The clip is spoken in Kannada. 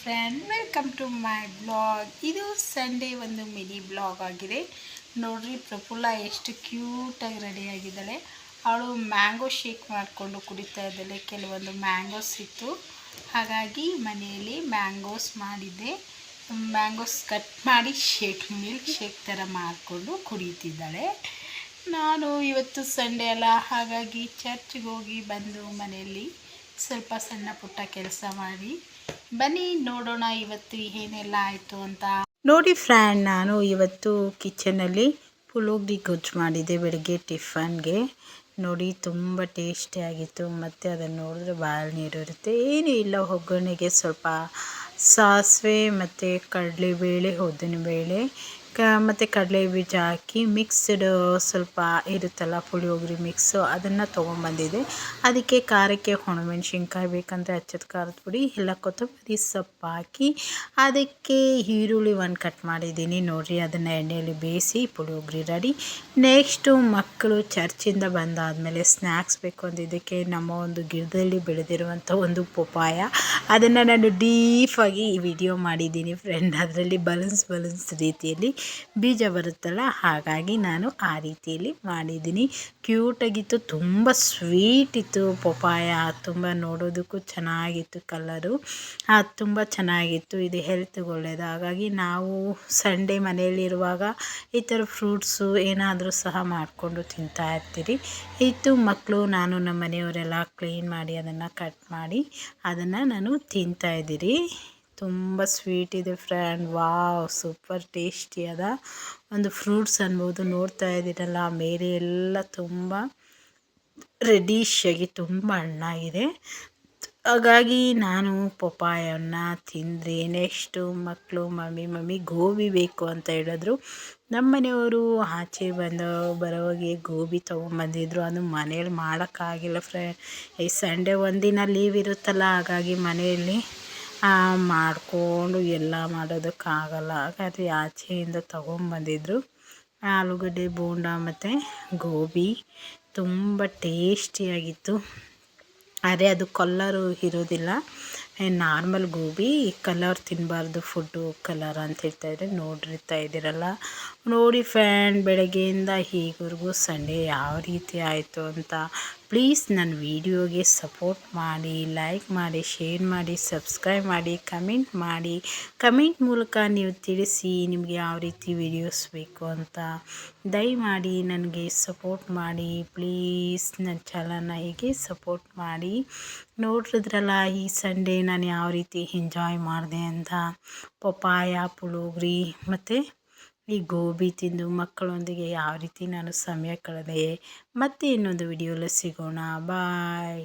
Friend welcome to my blog ಇದು ಸಂಡೇ ಒಂದು ಮಿನಿ ಬ್ಲಾಗ್ ಆಗಿದೆ. ನೋಡ್ರಿ, ಪ್ರಫುಲ್ಲ ಎಷ್ಟು ಕ್ಯೂಟಾಗಿ ರೆಡಿಯಾಗಿದ್ದಾಳೆ ಅವಳು ಮ್ಯಾಂಗೋ ಶೇಕ್ ಮಾಡಿಕೊಂಡು ಕುಡಿತಾ ಇದ್ದಾಳೆ. ಕೆಲವೊಂದು ಮ್ಯಾಂಗೋಸ್ ಇತ್ತು. ಹಾಗಾಗಿ ಮನೆಯಲ್ಲಿ ಮ್ಯಾಂಗೋಸ್ ಮಾಡಿದ್ದೆ. ಮ್ಯಾಂಗೋಸ್ ಕಟ್ ಮಾಡಿ ಶೇಕ್ ಮಿಲ್ಕ್ ಶೇಕ್ ಥರ ಮಾಡಿಕೊಂಡು ಕುಡಿತಿದ್ದಾಳೆ. ನಾನು ಇವತ್ತು ಸಂಡೇ ಅಲ್ಲ. ಹಾಗಾಗಿ ಚರ್ಚ್ಗೆ ಹೋಗಿ ಬಂದು ಮನೆಯಲ್ಲಿ ಸ್ವಲ್ಪ ಸಣ್ಣ ಪುಟ್ಟ ಕೆಲಸ ಮಾಡಿ ಬನ್ನಿ ನೋಡೋಣ ಇವತ್ತು ಏನೆಲ್ಲ ಆಯಿತು ಅಂತ. ನೋಡಿ ಫ್ರೆಂಡ್, ನಾನು ಇವತ್ತು ಕಿಚನಲ್ಲಿ ಪುಳೋಗ್ರಿ ಗೊಜ್ಜು ಮಾಡಿದ್ದೆ ಬೆಳಗ್ಗೆ ಟಿಫನ್ಗೆ. ನೋಡಿ ತುಂಬ ಟೇಸ್ಟಿಯಾಗಿತ್ತು ಮತ್ತು ಅದನ್ನು ನೋಡಿದ್ರೆ ಭಾಳ ನೀರು ಇರುತ್ತೆ. ಏನೂ ಇಲ್ಲ, ಒಗ್ಗರಣೆಗೆ ಸ್ವಲ್ಪ ಸಾಸಿವೆ ಮತ್ತು ಕಡಲೆಬೇಳೆ, ಉದ್ದಿನಬೇಳೆ ಕ, ಮತ್ತು ಕಡಲೆ ಬೀಜ ಹಾಕಿ ಮಿಕ್ಸ್ಡ್ ಸ್ವಲ್ಪ ಇರುತ್ತಲ್ಲ ಪುಳಿಯೋಗರೆ ಮಿಕ್ಸು ಅದನ್ನು ತೊಗೊಂಬಂದಿದ್ದೆ. ಅದಕ್ಕೆ ಖಾರಕ್ಕೆ ಒಣಮೆಣ್ಸಿನ್ಕಾಯಿ ಬೇಕಂದರೆ ಹಚ್ಚದ ಖಾರದ ಪುಡಿ ಎಲ್ಲ ಕೊತ್ತಂಬರಿ ಸೊಪ್ಪು ಹಾಕಿ ಅದಕ್ಕೆ ಈರುಳ್ಳಿ ಒಂದು ಕಟ್ ಮಾಡಿದ್ದೀನಿ. ನೋಡಿರಿ, ಅದನ್ನು ಎಣ್ಣೆಯಲ್ಲಿ ಬೇಯಿಸಿ ಪುಳಿಯೋಗರೆ ರೆಡಿ ನೆಕ್ಸ್ಟು ಮಕ್ಕಳು ಚರ್ಚಿಂದ ಬಂದಾದಮೇಲೆ ಸ್ನ್ಯಾಕ್ಸ್ ಬೇಕು ಅಂದಿದ್ದಕ್ಕೆ ನಮ್ಮ ಒಂದು ಗಿಡದಲ್ಲಿ ಬೆಳೆದಿರುವಂಥ ಒಂದು ಪಪಾಯ ಅದನ್ನು ನಾನು ಡೀಫಾಗಿ ವಿಡಿಯೋ ಮಾಡಿದ್ದೀನಿ ಫ್ರೆಂಡ್ ಅದರಲ್ಲಿ ಬಲೂನ್ಸ್ ಬಲೂನ್ಸ್ ರೀತಿಯಲ್ಲಿ. ಬೀಜ ಬರುತ್ತಲ್ಲ, ಹಾಗಾಗಿ ನಾನು ಆ ರೀತಿಯಲ್ಲಿ ಮಾಡಿದ್ದೀನಿ. ಕ್ಯೂಟಾಗಿತ್ತು ತುಂಬ ಸ್ವೀಟ್ ಇತ್ತು ಪಪಾಯ ತುಂಬ ನೋಡೋದಕ್ಕೂ ಚೆನ್ನಾಗಿತ್ತು ಕಲರು ಅದು ತುಂಬ ಚೆನ್ನಾಗಿತ್ತು, ಇದು ಹೆಲ್ತ್ಗೆ ಒಳ್ಳೆಯದು ಹಾಗಾಗಿ ನಾವು ಸಂಡೇ ಮನೆಯಲ್ಲಿರುವಾಗ ಈ ಥರ ಫ್ರೂಟ್ಸು ಏನಾದರೂ ಸಹ ಮಾಡಿಕೊಂಡು ತಿಂತಾ ಇರ್ತೀರಿ. ಇತ್ತು ಮಕ್ಕಳು, ನಾನು ನಮ್ಮ ಮನೆಯವರೆಲ್ಲ ಕ್ಲೀನ್ ಮಾಡಿ ಅದನ್ನು ಕಟ್ ಮಾಡಿ ಅದನ್ನು ನಾನು ತಿಂತಾಯಿದ್ದೀರಿ ತುಂಬ ಸ್ವೀಟ್ ಇದೆ ಫ್ರೆಂಡ್ ವಾವ್ ಸೂಪರ್ ಟೇಸ್ಟಿ ಅದ. ಒಂದು ಫ್ರೂಟ್ಸ್ ಅನ್ಬೋದು ನೋಡ್ತಾ ಇದ್ದೀರಲ್ಲ ಮೇಲೆ ಎಲ್ಲ ತುಂಬ ರೆಡಿಶ್ ಆಗಿ ತುಂಬ ಹಣ್ಣಾಗಿದೆ. ಹಾಗಾಗಿ ನಾನು ಪಪ್ಪಾಯನ್ನ ತಿಂದರೆ ನೆಕ್ಸ್ಟು ಮಕ್ಕಳು ಮಮ್ಮಿ ಮಮ್ಮಿ ಗೋಬಿ ಬೇಕು ಅಂತ ಹೇಳಿದ್ರು. ನಮ್ಮ ಮನೆಯವರು ಆಚೆ ಬಂದು ಬರೋವಾಗೆ ಗೋಬಿ ತೊಗೊಂಬಂದಿದ್ರು ಅದು ಮನೇಲಿ ಮಾಡೋಕ್ಕಾಗಿಲ್ಲ ಫ್ರೆ ಈ ಸಂಡೇ ಒಂದಿನ ಲೀವ್ ಇರುತ್ತಲ್ಲ, ಹಾಗಾಗಿ ಮನೆಯಲ್ಲಿ ಮಾಡಿಕೊಂಡು ಎಲ್ಲ ಮಾಡೋದಕ್ಕಾಗಲ್ಲ. ಹಾಗಾದರೆ ಆಚೆಯಿಂದ ತೊಗೊಂಬಂದಿದ್ರು ಆಲೂಗಡ್ಡೆ, ಬೋಂಡ ಮತ್ತು ಗೋಬಿ. ತುಂಬ ಟೇಸ್ಟಿಯಾಗಿತ್ತು. ಆದರೆ ಅದು ಕಲ್ಲರು ಇರೋದಿಲ್ಲ. ನಾರ್ಮಲ್ ಗೋಬಿ ಕಲರ್ ತಿನ್ನಬಾರ್ದು ಫುಡ್ಡು ಕಲರ್ ಅಂತ ಹೇಳ್ತಾಯಿದ್ರೆ ನೋಡಿರ್ತಾ ಇದ್ದೀರಲ್ಲ. ನೋಡಿ ಫ್ಯಾನ್ ಬೆಳಗ್ಗೆಯಿಂದ ಈಗವರೆಗೂ ಸಂಡೇ ಯಾವ ರೀತಿ ಆಯಿತು ಅಂತ. ಪ್ಲೀಸ್ ನನ್ನ ವೀಡಿಯೋಗೆ ಸಪೋರ್ಟ್ ಮಾಡಿ, ಲೈಕ್ ಮಾಡಿ, ಶೇರ್ ಮಾಡಿ, ಸಬ್ಸ್ಕ್ರೈಬ್ ಮಾಡಿ, ಕಮೆಂಟ್ ಮಾಡಿ. ಕಮೆಂಟ್ ಮೂಲಕ ನೀವು ತಿಳಿಸಿ ನಿಮಗೆ ಯಾವ ರೀತಿ ವಿಡಿಯೋಸ್ ಬೇಕು ಅಂತ. ದಯಮಾಡಿ ನನಗೆ ಸಪೋರ್ಟ್ ಮಾಡಿ, ಪ್ಲೀಸ್ ನನ್ನ ಚಾನಲ್ನ ಹೀಗೆ ಸಪೋರ್ಟ್ ಮಾಡಿ. ನೋಡಿದ್ರಲ್ಲ ಈ ಸಂಡೇ ನಾನು ಯಾವ ರೀತಿ ಎಂಜಾಯ್ ಮಾಡಿದೆ ಅಂತ. ಪಪ್ಪಾಯ ಪುಳೋಗ್ರಿ ಮತ್ತು ಈ ಗೋಬಿ ತಿಂದು ಮಕ್ಕಳೊಂದಿಗೆ ಯಾವ ರೀತಿ ನಾನು ಸಮಯ ಕಳೆದೆ? ಮತ್ತೆ ಇನ್ನೊಂದು ವಿಡಿಯೋಲಿ ಸಿಗೋಣ. ಬಾಯ್